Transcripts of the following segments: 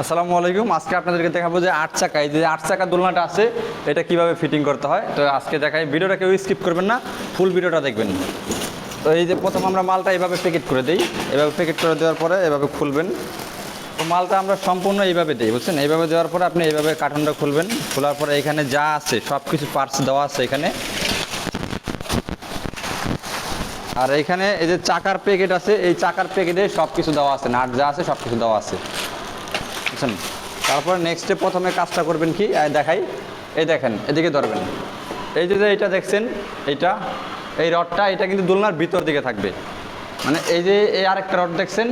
আসসালামু আলাইকুম। আজকে আপনাদেরকে দেখাবো যে আট চাকা, এই যে আট চাকা দোলনাটা আছে, এটা কীভাবে ফিটিং করতে হয়, তো আজকে দেখাই। ভিডিওটা কেউ স্কিপ করবেন না ফুল ভিডিওটা দেখবেন। তো এই যে প্রথম আমরা মালটা এইভাবে প্যাকেট করে দিই। এভাবে প্যাকেট করে দেওয়ার পরে এভাবে খুলবেন। তো মালটা আমরা সম্পূর্ণ এইভাবে দিই, বুঝছেন? এইভাবে দেওয়ার পরে আপনি এইভাবে কার্টনটা খুলবেন। খোলার পরে এখানে যা আছে সব কিছু পার্টস দেওয়া আছে এখানে। আর এইখানে এই যে চাকার প্যাকেট আছে, এই চাকার প্যাকেটে সব কিছু দেওয়া আছে, নাট যা আছে সব কিছু দেওয়া আছে। বুঝছেন তারপর নেক্সটে প্রথমে কাজটা করবেন কি? দেখাই। এই দেখেন, এদিকে ধরবেন। এই যে এইটা দেখছেন এইটা এই রডটা, এটা কিন্তু দোলনার ভিতর দিকে থাকবে। মানে এই যে এই আরেকটা রড দেখছেন,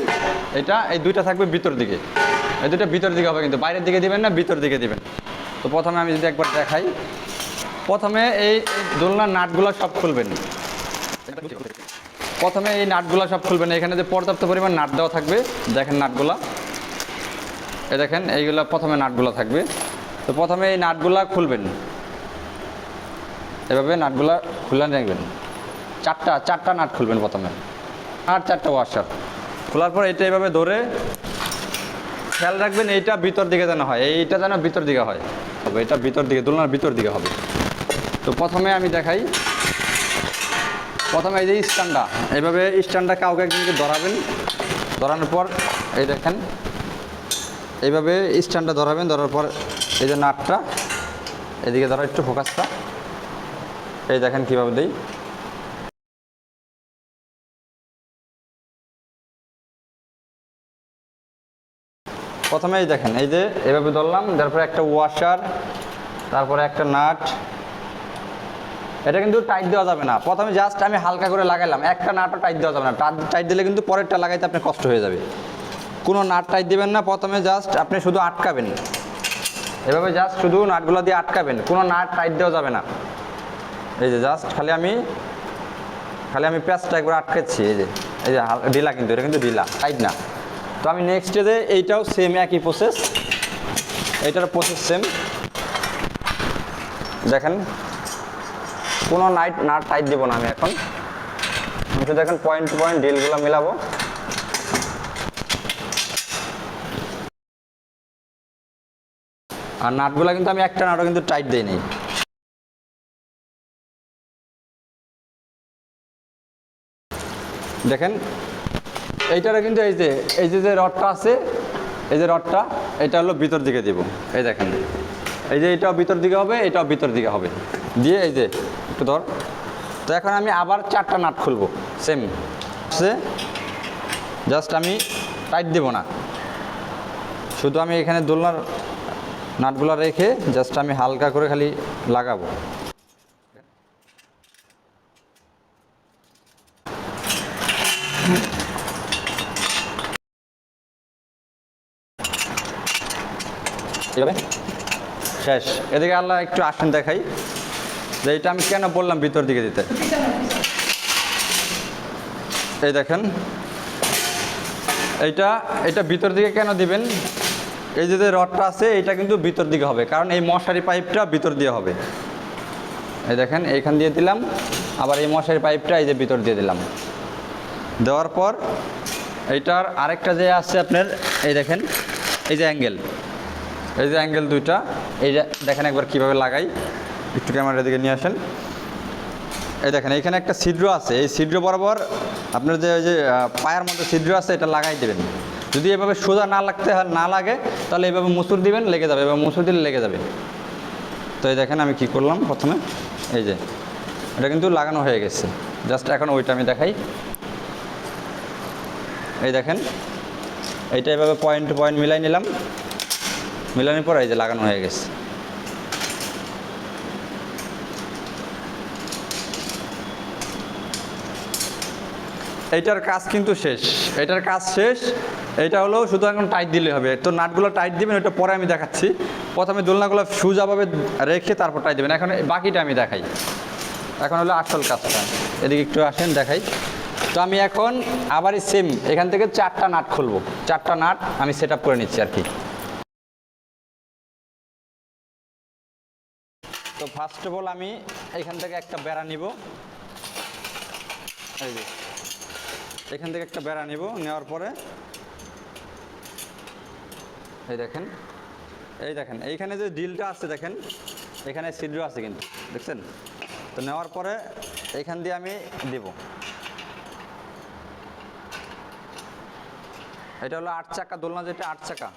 এটা, এই দুইটা থাকবে ভিতর দিকে। এই দুইটা ভিতর দিকে হবে কিন্তু, বাইরের দিকে দিবেন না, ভিতর দিকে দিবেন। তো প্রথমে আমি যদি একবার দেখাই, প্রথমে এই দোলনার নাটগুলো সব খুলবেন। প্রথমে এই নাটগুলো সব খুলবেন। এখানে যে পর্যাপ্ত পরিমাণ নাট দেওয়া থাকবে, দেখেন নাটগুলা। এ দেখেন, এইগুলো প্রথমে নাটগুলো থাকবে। তো প্রথমে এই নাটগুলা খুলবেন। এভাবে নাটগুলা খুলে দেখবেন। চারটা চারটা নাট খুলবেন প্রথমে। আর চারটা ওয়াশার খোলার পর এটা এভাবে ধরে খেয়াল রাখবেন, এইটা ভিতর দিকে যেন হয়। এইটা যেন ভিতর দিকে হয়। হবে এটা ভিতর দিকে, দোলনার ভিতর দিকে হবে। তো প্রথমে আমি দেখাই। প্রথমে এই যে স্ট্যান্ডটা এইভাবে স্ট্যান্ডটা কাউকে একজনকে ধরাবেন। ধরানোর পর এই দেখেন এইভাবে স্ট্যান্ডটা ধরাবেন, ধরার পর এই যে নাটটা, এদিকে ধরো একটু ফোকাসটা এই দেখেন কীভাবে দিই। প্রথমে এই দেখেন, এই যে এভাবে ধরলাম তারপরে একটা ওয়াশার তারপরে একটা নাট। এটা কিন্তু টাইট দেওয়া যাবে না। প্রথমে জাস্ট আমি হালকা করে লাগাইলাম, একটা নাটও টাইট দেওয়া যাবে না। টাইট দিলে কিন্তু পরেরটা লাগাইতে আপনি কষ্ট হয়ে যাবে। কোনো নাট টাইট দেবেন না, প্রথমে জাস্ট আপনি শুধু আটকাবেন। এভাবে জাস্ট শুধু নাটগুলো দিয়ে আটকাবেন, কোনো নাট টাইট দেওয়া যাবে না। এই যে জাস্ট খালি আমি খালি আমি প্যাঁচটা একবার আটকাচ্ছি এই যে এই যে ঢিলা কিন্তু, এটা কিন্তু ঢিলা টাইট না। তো আমি নেক্সট যে এইটাও সেম একই প্রসেস এইটার প্রসেস সেম দেখেন, কোনো নাইট নাট টাইট দিব না আমি এখন। আমি শুধু এখন পয়েন্ট টু পয়েন্ট ডিলগুলো মিলাবো। আর নাটগুলো কিন্তু আমি একটা নাটও কিন্তু টাইট দিই নেই। দেখেন, এইটারও কিন্তু এই যে এই যে যে রডটা আছে, এই যে রডটা, এটা হলো ভিতর দিকে দিব। এই দেখেন, এই যে এটাও ভিতর দিকে হবে, এটাও ভিতর দিকে হবে। দিয়ে এই যে, একটু ধর। তো এখন আমি আবার চারটা নাট খুলবো সেম সে জাস্ট আমি টাইট দেব না। শুধু আমি এখানে দোলনার নাটগুলো রেখে জাস্ট আমি হালকা করে খালি লাগাবো। শেষ। এদিকে আল্লাহ একটু আসেন দেখাই। যে এটা আমি কেন বললাম ভিতর দিকে দিতে? এই দেখেন। এইটা, এটা ভিতর দিকে কেন দিবেন? এই যে রডটা আছে, এটা কিন্তু ভিতর দিকে হবে, কারণ এই মশারি পাইপটা ভিতর দিয়ে হবে। এই দেখেন, এইখান দিয়ে দিলাম, আবার এই মশারি পাইপটা এই যে ভিতর দিয়ে দিলাম। দেওয়ার পর এইটার আরেকটা যে আছে আপনার, এই দেখেন, এই যে অ্যাঙ্গেল, এই যে অ্যাঙ্গেল দুইটা, এই যে দেখেন একবার কীভাবে লাগাই, একটু ক্যামেরার দিকে নিয়ে আসেন। এই দেখেন এখানে একটা ছিদ্র আছে, এই ছিদ্র বরাবর আপনার যে, ওই যে পায়ের মধ্যে ছিদ্র আছে, এটা লাগাই দেবেন। যদি এভাবে সোজা না লাগতে না লাগে, তাহলে এভাবে মুসুর দিবেন, লেগে যাবে। এবার মুসুর দিলে লেগে যাবে। তো এই দেখেন আমি কি করলাম প্রথমে? এই যে, এটা কিন্তু লাগানো হয়ে গেছে। জাস্ট এখন ওইটা আমি দেখাই। এই দেখেন, এইটা এভাবে পয়েন্ট পয়েন্ট মিলাই নিলাম। মিলানোর পর এই যে লাগানো হয়ে গেছে। এইটার কাজ কিন্তু শেষ। এটার কাজ শেষ। এটা হলো শুধু এখন টাইট দিলে হবে। তো নাটগুলো টাইট দিবেন, ওটা পরে আমি দেখাচ্ছি। প্রথমে দোলনাগুলো সুজাভাবে রেখে তারপর টাইট দেবেন। এখন বাকিটা আমি দেখাই। এখন হলো আসল কাজটা। এদিকে একটু আসেন, দেখাই। তো আমি এখন আবারই সেম এখান থেকে চারটা নাট খুলবো। চারটা নাট আমি সেট করে নিচ্ছি আর কি। তো ফার্স্ট অফ অল আমি এখান থেকে একটা বেড়া নিব। এই যে। এখান থেকে একটা বেড়া নিব, নেওয়ার পরে এই দেখেন এই দেখেন, এইখানে যে ডিলটা আছে দেখেন, এখানে ছিদ্র আছে কিন্তু, দেখছেন? তো নেওয়ার পরে এখান দিয়ে আমি দিব। এটা হলো আট চাকা, দোলনা যেটা আট চাকা।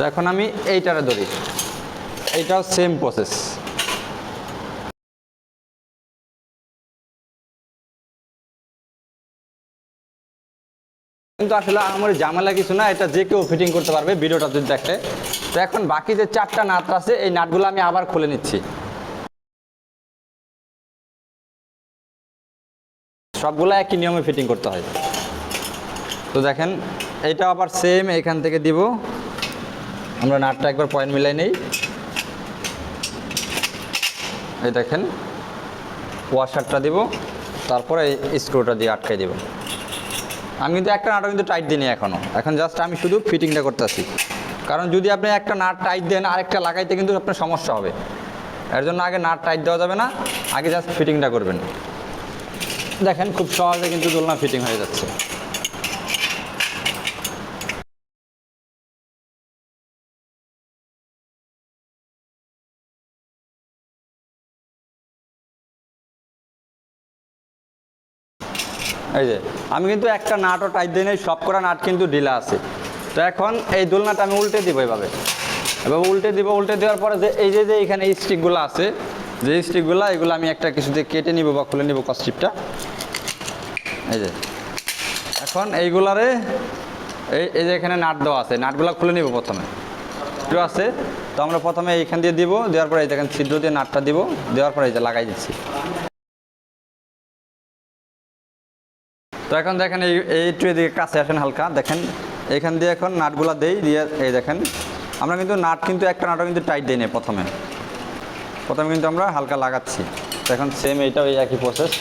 তো এখন আমি এইটারে ধরি। এইটাও সেম প্রসেস কিন্তু আসলে আমার ঝামেলা কিছু না, এটা যে কেউ ফিটিং করতে পারবে ভিডিওটা যদি দেখে। তো এখন বাকি যে চারটা নাট আছে, এই নাটগুলো আমি আবার খুলে নিচ্ছি। সবগুলো একই নিয়মে ফিটিং করতে হয়। তো দেখেন এটা আবার সেম এখান থেকে দিব। আমরা নাটটা একবার পয়েন্ট মিলাই নেই। এই দেখেন ওয়াশারটা দিব, তারপরে এই স্ক্রুটা দিয়ে আটকাই দিব। আমি কিন্তু একটা নাটও কিন্তু টাইট দিইনি এখনও এখন জাস্ট আমি শুধু ফিটিংটা করতেছি। কারণ যদি আপনি একটা নাট টাইট দেন, আরেকটা লাগাইতে কিন্তু আপনার সমস্যা হবে। এর জন্য আগে নাট টাইট দেওয়া যাবে না, আগে জাস্ট ফিটিংটা করবেন। দেখেন, খুব সহজে কিন্তু দোলনা ফিটিং হয়ে যাচ্ছে। এই যে, আমি কিন্তু একটা নাটও টাইট দিই নাই, সব করা নাট কিন্তু ঢিলা আছে। তো এখন এই দোলনাটা আমি উল্টে দিব এভাবে। এভাবে উল্টে দিব, উল্টে দেওয়ার পরে যে এই যে যে এখানে স্টিকগুলো আছে, যে স্টিকগুলো এগুলো আমি একটা কিছু দিয়ে কেটে নিব বা খুলে নিব কস্টিপটা এই যে, এখন এইগুলারে, এই এই যে এখানে নাট দেওয়া আছে, নাটগুলো খুলে নিব প্রথমে। আছে, তো আমরা প্রথমে এইখান দিয়ে দিব, দেওয়ার পরে এই দেখেন ছিদ্র দিয়ে নাটটা দিব, দেওয়ার পরে এই যে লাগাই দিচ্ছি। তো এখন দেখেন এই এই একটু এদিকে কাছে আসেন হালকা, দেখেন। এখান দিয়ে এখন নাটগুলা দেই, দিয়ে এই দেখেন। আমরা কিন্তু নাট কিন্তু একটা নাটও কিন্তু টাইট দিই না প্রথমে। প্রথমে কিন্তু আমরা হালকা লাগাচ্ছি। এখন সেম এইটাও এই একই প্রসেস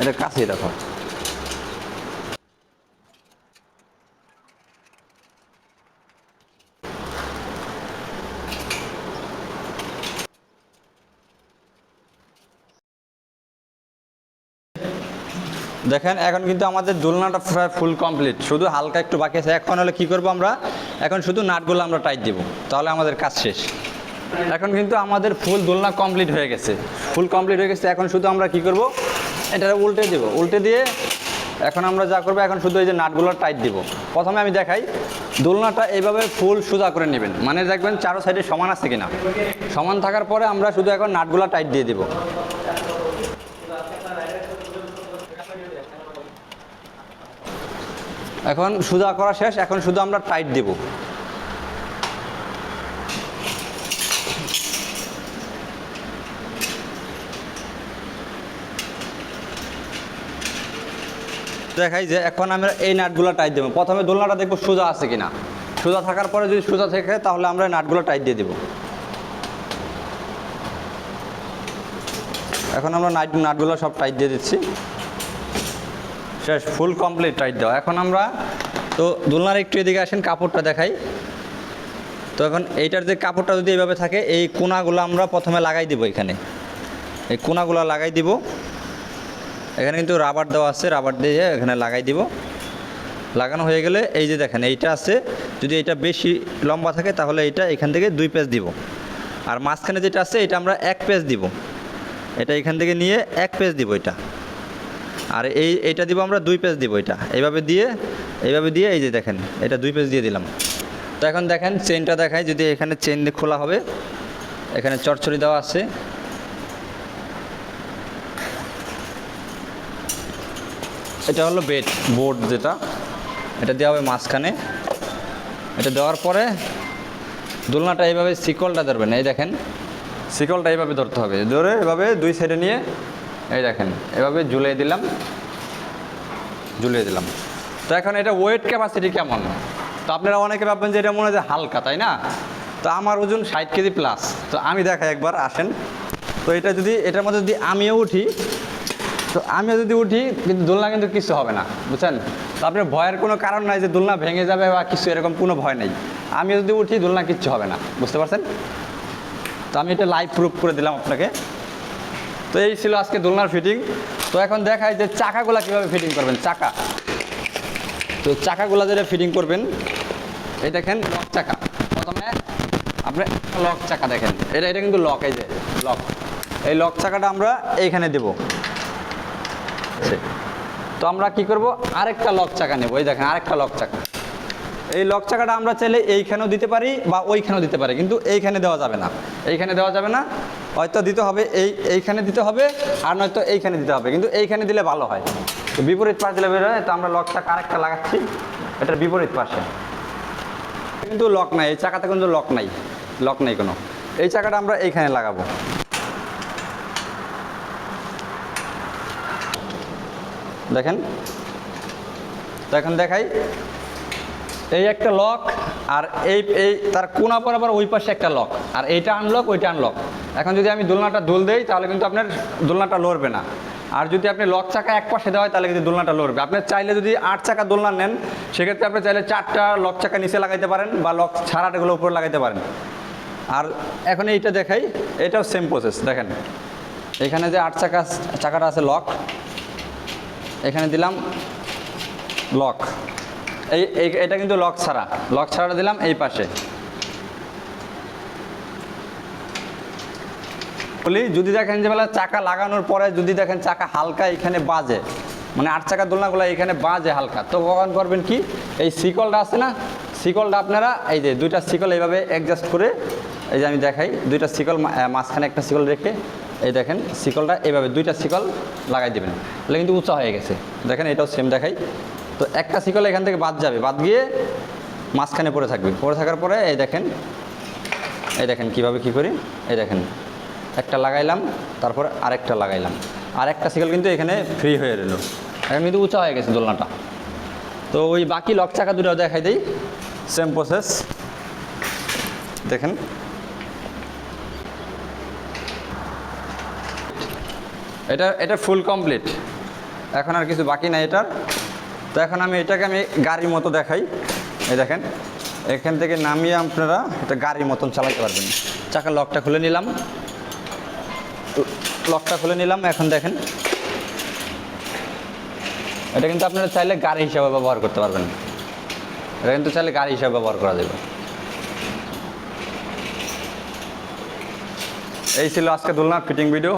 এটা কাছেই দেখো। দেখেন, এখন কিন্তু আমাদের দোলনাটা প্রায় ফুল কমপ্লিট শুধু হালকা একটু বাকি আছে। এখন হলে কি করব আমরা? এখন শুধু নাটগুলো আমরা টাইট দেবো। তাহলে আমাদের কাজ শেষ। এখন কিন্তু আমাদের ফুল দোলনা কমপ্লিট হয়ে গেছে। ফুল কমপ্লিট হয়ে গেছে। এখন শুধু আমরা কি করব? এটা উল্টে দিব। উল্টে দিয়ে এখন আমরা যা করব, এখন শুধু এই যে নাটগুলো টাইট দিব। প্রথমে আমি দেখাই, দোলনাটা এইভাবে ফুল সোজা করে নেবেন। মানে দেখবেন চারো সাইডে সমান আছে কিনা। সমান থাকার পরে আমরা শুধু এখন নাটগুলো টাইট দিয়ে দিব। এখন সোজা করা শেষ, এখন শুধু আমরা টাইট দেব। দেখাই যে এখন আমরা এই নাটগুলো টাইট দেবো। প্রথমে দোলনাটা দেখব সোজা আছে কিনা। সোজা থাকার পরে যদি সোজা থাকে তাহলে আমরা নাটগুলো টাইট দিয়ে দেবো। এখন আমরা নাট নাটগুলো সব টাইট দিয়ে দিচ্ছি। শেষ ফুল কমপ্লিট টাইট দেওয়া এখন আমরা, তো দোলনার একটু এদিকে আসেন, কাপড়টা দেখাই। তো এখন এইটার যে কাপড়টা যদি এইভাবে থাকে, এই কোনাগুলো আমরা প্রথমে লাগাই দিব এখানে। এই কোনাগুলো লাগাই দিব। এখানে কিন্তু রাবার দেওয়া আছে, রাবার দিয়ে এখানে লাগাই দিব। লাগানো হয়ে গেলে এই যে দেখেন, এইটা আছে। যদি এটা বেশি লম্বা থাকে, তাহলে এটা এখান থেকে দুই পেজ দিব। আর মাঝখানে যেটা আছে, এটা আমরা এক পেজ দিব। এটা এখান থেকে নিয়ে এক পেজ দিব এটা। আর এই, এইটা দিব আমরা দুই পেজ দিব এটা। এইভাবে দিয়ে এইভাবে দিয়ে এই যে দেখেন, এটা দুই পেজ দিয়ে দিলাম। তো এখন দেখেন চেনটা দেখায় যদি এখানে চেন খোলা হবে, এখানে চটচড়ি দেওয়া আছে। এটা হলো বেড বোর্ড যেটা, এটা দেওয়া হবে মাঝখানে। এটা দেওয়ার পরে দোলনাটা এইভাবে শিকলটা ধরবেন, এই দেখেন। শিকলটা এইভাবে ধরতে হবে। ধরে এভাবে দুই সাইডে নিয়ে এই দেখেন, এভাবে ঝুলিয়ে দিলাম ঝুলিয়ে দিলাম। তো এখন এটা ওয়েট ক্যাপাসিটি কেমন? তো আপনারা অনেকে ভাববেন যে এটা মনে হয় হালকা, তাই না? তো আমার ওজন ষাট কেজি প্লাস তো আমি দেখাই একবার, আসেন। তো এটা যদি, এটার মধ্যে যদি আমিও উঠি, তো আমিও যদি উঠি, কিন্তু দোলনা কিন্তু কিছু হবে না, বুঝছেন? তো আপনার ভয়ের কোনো কারণ নাই যে দোলনা ভেঙে যাবে বা কিছু, এরকম কোনো ভয় নেই। আমিও যদি উঠি, দোলনা কিচ্ছু হবে না, বুঝতে পারছেন? তো আমি এটা লাইভ প্রুফ করে দিলাম আপনাকে। তো এই ছিল আজকে দোলনার ফিটিং তো এখন দেখায় যে চাকাগুলা কীভাবে ফিটিং করবেন, চাকা। তো চাকাগুলা যেটা ফিটিং করবেন, এই দেখেন লক চাকা। প্রথমে আপনি লক চাকা দেখেন। এটা এটা কিন্তু লক এই যে লক এই লক চাকাটা আমরা এইখানে দেব। তো আমরা কি করব? আরেকটা লক চাকা নেব। এই দেখেন আরেকটা লক চাকা। এই লক চাকাটা আমরা চাইলে এইখানেও দিতে পারি বা ওইখানেও দিতে পারি, কিন্তু এইখানে দেওয়া যাবে না। এইখানে দেওয়া যাবে না। হয়তো দিতে হবে এই, এইখানে দিতে হবে, আর নয়তো এইখানে দিতে হবে। কিন্তু এইখানে দিলে ভালো হয়। তো বিপরীত পাশ দিলে বেরোয় তো আমরা লকটা চাকা আরেকটা লাগাচ্ছি। এটার বিপরীত পাশে। কিন্তু লক নাই, এই চাকাতে কিন্তু লক নাই, লক নেই কোনো। এই চাকাটা আমরা এইখানে লাগাবো। দেখেন? এখন দেখাই। এই একটা লক, আর এই এই, তার কোনা বরাবর ওই পাশে একটা লক, আর এইটা আনলক ওইটা আনলক এখন যদি আমি দোলনাটা দোল দেই, তাহলে কিন্তু আপনার দোলনাটা লড়বে না। আর যদি আপনি লক চাকা এক পাশে দেওয়া হয়, তাহলে কিন্তু দোলনাটা লড়বে। আপনি চাইলে যদি আট চাকা দোলনা নেন, সেক্ষেত্রে আপনি চাইলে চারটা লক চাকা নিচে লাগাইতে পারেন বা লক ছাড়াটাগুলো উপরে লাগাইতে পারেন। আর এখন এইটা দেখাই, এটাও সেম প্রসেস দেখেন। এখানে যে আট চাকা চাকাটা আছে লক। এখানে দিলাম লক। এই, এটা কিন্তু লক ছাড়া। লক ছাড়াটা দিলাম এই পাশে। বলি, যদি দেখেন যে বেলা চাকা লাগানোর পরে যদি দেখেন চাকা হালকা এখানে বাজে মানে আট চাকা দোলনাগুলো এখানে বাজে হালকা, তো কখন করবেন কি? এই শিকলটা আছে না? শিকলটা আপনারা এই যে দুইটা শিকল এইভাবে অ্যাডজাস্ট করে, এই যে আমি দেখাই, দুইটা শিকল মাঝখানে একটা শিকল রেখে, এই দেখেন শিকলটা এইভাবে দুইটা শিকল লাগাই দেবেন। তাহলে কিন্তু উঁচা হয়ে গেছে। দেখেন এটাও সেম দেখাই। তো একটা সিকল এখান থেকে বাদ যাবে, বাদ গিয়ে মাঝখানে পড়ে থাকবে। পড়ে থাকার পরে এই দেখেন এই দেখেন কীভাবে কি করি? এই দেখেন একটা লাগাইলাম, তারপর আরেকটা লাগাইলাম। আর একটা সিকল কিন্তু এখানে ফ্রি হয়ে রইল। এখন কিন্তু উঁচা হয়ে গেছে দোলনাটা। তো ওই বাকি লক চাকা দুটো দেখাই দিই। সেম প্রসেস দেখেন। এটা এটা ফুল কমপ্লিট এখন আর কিছু বাকি নাই এটার। তো এখন আমি এটাকে আমি গাড়ির মতো দেখাই। এই দেখেন। এখান থেকে নামিয়ে আপনারা এটা গাড়ির মতন চালাতে পারবেন। চাকার লকটা খুলে নিলাম। লকটা খুলে নিলাম, এখন দেখেন। এটা কিন্তু আপনারা চাইলে গাড়ি হিসাবে ব্যবহার করতে পারবেন। এটা কিন্তু চাইলে গাড়ি হিসাবে ব্যবহার করা যাবে। এই ছিল আজকে দোলনা ফিটিং ভিডিও